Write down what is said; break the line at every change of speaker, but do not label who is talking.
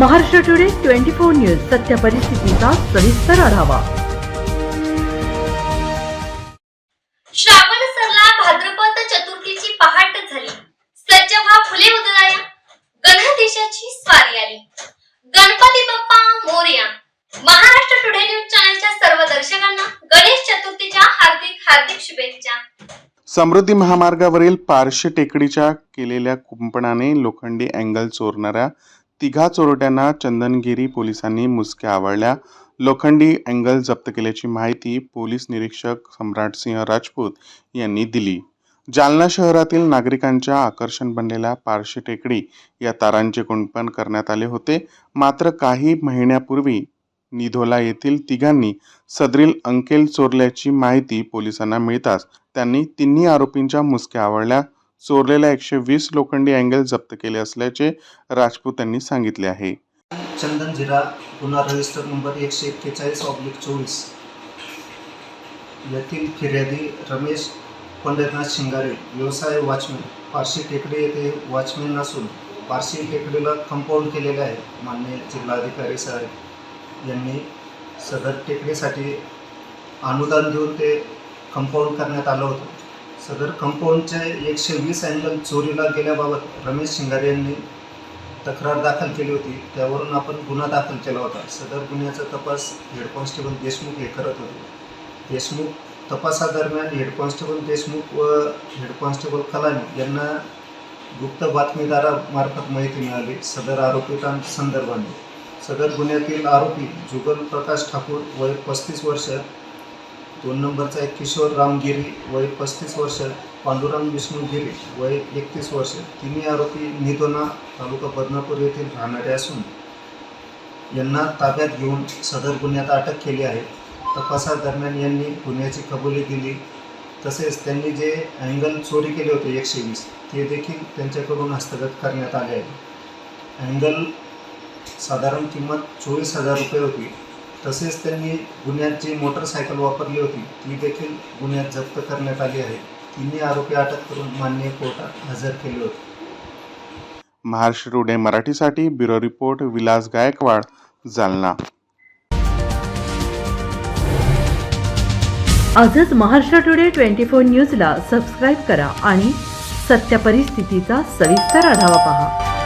Maharashtra today twenty four news सत्य परिस्थितीचा सविस्तर आढावा.
श्रावण सरला भाद्रपद चतुर्थीची पहाट झाली. सज्ज व्हा फुले उधळाया गणदेशाची स्वारी आली. गणपती बाप्पा मोरया. महाराष्ट्र टुडे न्यूज चॅनलच्या सर्व दर्शकांना गणेश चतुर्थीच्या हार्दिक हार्दिक शुभेच्छा.
समृद्धी महामार्गावरील पारशी टेकडीच्या केलेल्या कुंपणाने लोखंडी अँगल चोरणाऱ्या तिघा चोरट्यांना चंदनगिरी पोलिसांनी मुसक्या आवळल्या. लोखंडी अँगल जप्त केल्याची माहिती पोलीस निरीक्षक सम्राटसिंह राजपूत यांनी दिली. जालना शहरातील नागरिकांच्या आकर्षण बनलेल्या पारशी टेकडी या तारांचे कुंपण करण्यात आले होते. मात्र काही महिन्यापूर्वी निधोला येथील तिघांनी सदरील अंकेल चोरल्याची माहिती पोलिसांना मिळताच त्यांनी तिन्ही आरोपींच्या मुसक्या आवळल्या. चोरलेल्या एकशे वीस लोखंडी अँगल जप्त केले असल्याचे राजपूत यांनी सांगितले आहे.
चंदन झिरा गुन्हा रजिस्टर नंबर एकशे एक्केचाळीस ऑब्लिक चोवीस. येथील फिर्यादी रमेश पंढरनाथ शिंगारे व्यवसाय वॉचमॅन पारशी टेकडी येथे वॉचमॅन असून पारशी टेकडीला कंपाऊंड केलेले आहे मान्य जिल्हाधिकारी साहेब. यांनी सदर टेकडीसाठी अनुदान देऊन ते कंपाऊंड करण्यात आलं होतं. सदर कंपाऊंडचे एकशे वीस अँगल चोरीला गेल्याबाबत रमेश शिंगारे यांनी तक्रार दाखल केली होती. त्यावरून आपण गुन्हा दाखल केला होता. सदर गुन्ह्याचा तपास हेड कॉन्स्टेबल देशमुख हे करत होते. देशमुख तपासादरम्यान हेड कॉन्स्टेबल देशमुख व हेड कॉन्स्टेबल कलानी यांना गुप्त बातमीदारामार्फत माहिती मिळाली. सदर आरोपितांसंदर्भाने सदर गुन्ह्यातील आरोपी जुगल प्रकाश ठाकूर वय पस्तीस वर्ष दोन नंबरचा आहे किशोर रामगिरी वय पस्तीस वर्ष पांडुराम विष्णू गिरी वय एकतीस वर्ष. तिन्ही आरोपी निधोना तालुका बदनापूर येथील राहणारे असून यांना ताब्यात घेऊन सदर गुन्ह्यात अटक केली आहे. तपासादरम्यान यांनी गुन्ह्याची कबुली दिली. तसेच त्यांनी जे अँगल चोरी केले होते एकशे वीस ते देखील त्यांच्याकडून हस्तगत करण्यात आले आहे. अँगल साधारण किंमत चोवीस हजार रुपये होती. तसेच त्यांनी गुन्ह्यात जी मोटरसायकल वापरली होती. ती देखील गुन्ह्यात जप्त करण्यात आली आहे. तिन्ही आरोपी अटक करून मान्य कोर्टात हजर केले होते.
महाराष्ट्र टुडे मराठीसाठी ब्युरो रिपोर्ट विलास गायकवाड जालना.
आजच महाराष्ट्र टुडे ट्वेंटी फोर न्यूजला सबस्क्राईब करा आणि सत्य परिस्थितीचा सविस्तर आढावा पहा.